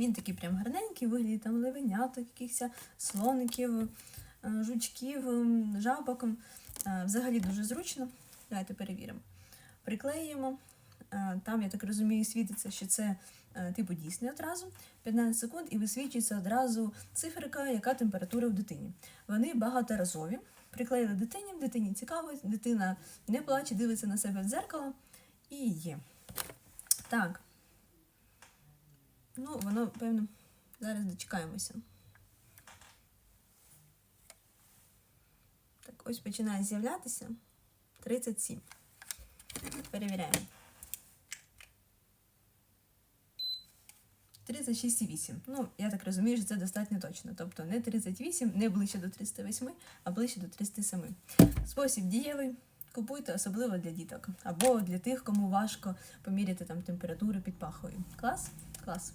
Він такий прям гарненький, вигляді там левеняток, якихось слоників, е, жучків, жабок. Е, Взагалі дуже зручно. Давайте перевіримо. Приклеюємо. Е, Там, я так розумію, світиться, що це типу дійсний одразу. 15 секунд і висвічується одразу циферка, яка температура в дитині. Вони багаторазові. Приклеїли дитині, дитині цікаво, дитина не плаче, дивиться на себе в дзеркало і є. Так. Ну, воно, певно, зараз дочекаємося. Так, ось починає з'являтися 37. Перевіряємо. 36,8. Ну, я так розумію, що це достатньо точно. Тобто не 38, не ближче до 308, а ближче до 307. Спосіб дієвий. Купуйте особливо для діток або для тих, кому важко поміряти там температуру під пахою. Клас? Клас.